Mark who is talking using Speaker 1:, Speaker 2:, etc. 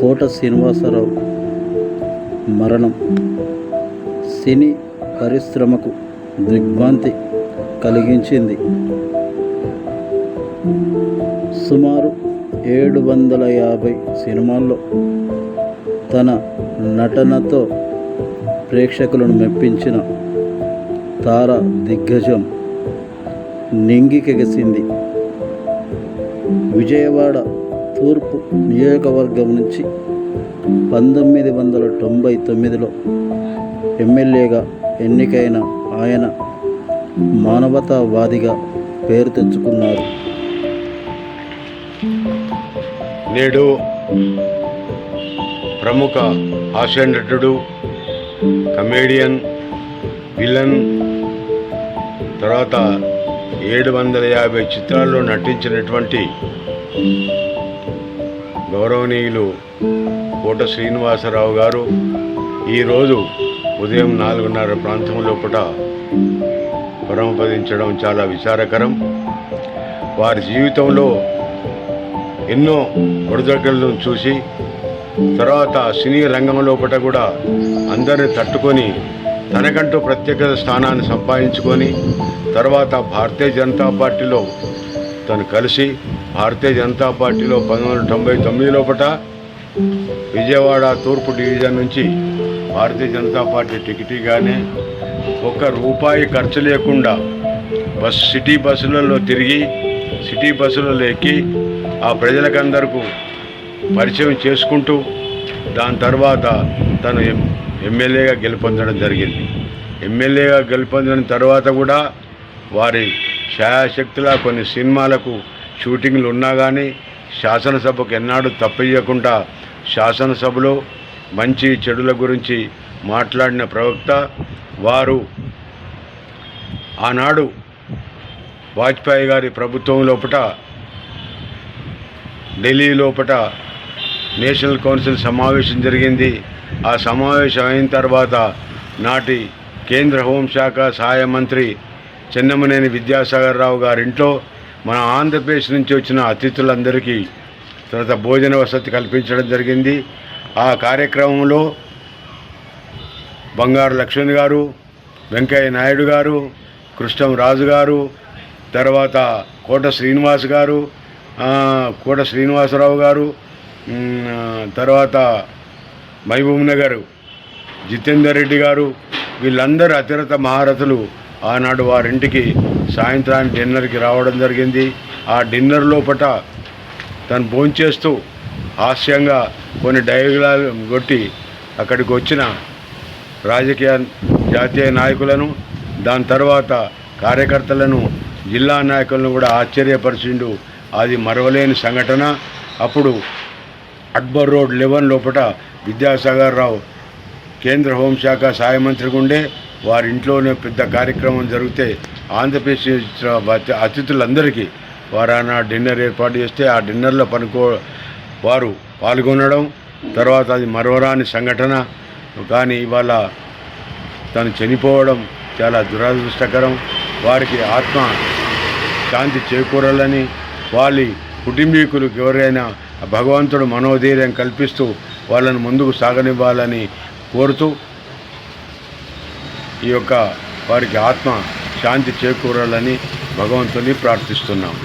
Speaker 1: కోట శ్రీనివాసరావు మరణం. సినీ పరిశ్రమకు దిగ్భ్రాంతి కలిగించింది. సుమారు ఏడు వందల యాభై సినిమాల్లో తన నటనతో ప్రేక్షకులను మెప్పించిన తార దిగ్గజం నింగికెగసింది. విజయవాడ తూర్పు నియోజకవర్గం నుంచి పంతొమ్మిది వందల తొంభై తొమ్మిదిలో ఎమ్మెల్యేగా ఎన్నికైన ఆయన మానవతావాదిగా పేరు తెచ్చుకున్నారు.
Speaker 2: నేడు ప్రముఖ హాస్య నటుడు కమేడియన్ విలన్ తర్వాత ఏడు వందల యాభై చిత్రాల్లో నటించినటువంటి గౌరవనీయులు కోట శ్రీనివాసరావు గారు ఈరోజు ఉదయం నాలుగున్నర ప్రాంతం లోపల పరమపదించడం చాలా విచారకరం. వారి జీవితంలో ఎన్నో ఒడిదొడుకులను చూసి తర్వాత సినీ రంగం లోపల కూడా అందరిని తట్టుకొని తనకంటూ ప్రత్యేక స్థానాన్ని సంపాదించుకొని తర్వాత భారతీయ జనతా పార్టీలో తను కలిసి భారతీయ జనతా పార్టీలో పంతొమ్మిది వందల తొంభై తొమ్మిది లోపల విజయవాడ తూర్పు డివిజన్ నుంచి భారతీయ జనతా పార్టీ టికెట్గానే ఒక్క రూపాయి ఖర్చు లేకుండా బస్ సిటీ బస్సులలో తిరిగి సిటీ బస్సులలో ఎక్కి ఆ ప్రజలకందరకు పరిచయం చేసుకుంటూ దాని తర్వాత తను ఎం ఎమ్మెల్యేగా గెలుపొందడం జరిగింది. ఎమ్మెల్యేగా గెలుపొందిన తర్వాత కూడా వారి ఛాయాశక్తుల కొన్ని సినిమాలకు షూటింగ్లు ఉన్నా కానీ శాసనసభకు ఎన్నాడు తప్పయ్యకుండా శాసనసభలో మంచి చెడుల గురించి మాట్లాడిన ప్రవక్త వారు ఆనాడు వాజ్పేయి గారి ప్రభుత్వం లోపట ఢిల్లీ లోపట నేషనల్ కౌన్సిల్ సమావేశం జరిగింది. ఆ సమావేశం అయిన తర్వాత నాటి కేంద్ర హోంశాఖ సహాయ మంత్రి చెన్నమనేని విద్యాసాగర్ రావు గారింట్లో మన ఆంధ్రప్రదేశ్ నుంచి వచ్చిన అతిథులందరికీ తర్వాత భోజన వసతి కల్పించడం జరిగింది. ఆ కార్యక్రమంలో బంగారు లక్ష్మణ్ గారు వెంకయ్య నాయుడు గారు కృష్ణం రాజు గారు తర్వాత కోట శ్రీనివాస్ గారు కోట శ్రీనివాసరావు గారు తర్వాత మహబూబ్ నగర్ జితేందర్ రెడ్డి గారు వీళ్ళందరూ అతిరత మహారథులు ఆనాడు వారింటికి సాయంత్రానికి డిన్నర్కి రావడం జరిగింది. ఆ డిన్నర్ లోపట తను భోంచేస్తూ హాస్యంగా కొన్ని డైలాగ్ కొట్టి అక్కడికి వచ్చిన రాజకీయ జాతీయ నాయకులను దాని తర్వాత కార్యకర్తలను జిల్లా నాయకులను కూడా ఆశ్చర్యపరిచిండు. అది మరవలేని సంఘటన. అప్పుడు అక్బర్ రోడ్ లెవెన్ లోపల విద్యాసాగర్ రావు కేంద్ర హోంశాఖ సహాయ మంత్రిగా ఉండే వారి ఇంట్లోనే పెద్ద కార్యక్రమం జరిగితే ఆంధ్రప్రదేశ్ అతిథులందరికీ వారు ఆనా డిన్నర్ ఏర్పాటు చేస్తే ఆ డిన్నర్లో పనుకో వారు పాల్గొనడం తర్వాత అది మరవరాని సంఘటన. కానీ ఇవాళ తను చనిపోవడం చాలా దురదృష్టకరం. వారికి ఆత్మ శాంతి చేకూరాలని వాళ్ళ కుటుంబీకులకు ఎవరైనా భగవంతుడు మనోధైర్యం కల్పిస్తూ వాళ్ళను ముందుకు సాగనివ్వాలని కోరుతూ ఈ యొక్క వారికి ఆత్మ శాంతి చేకూరాలని భగవంతుని ప్రార్థిస్తున్నాము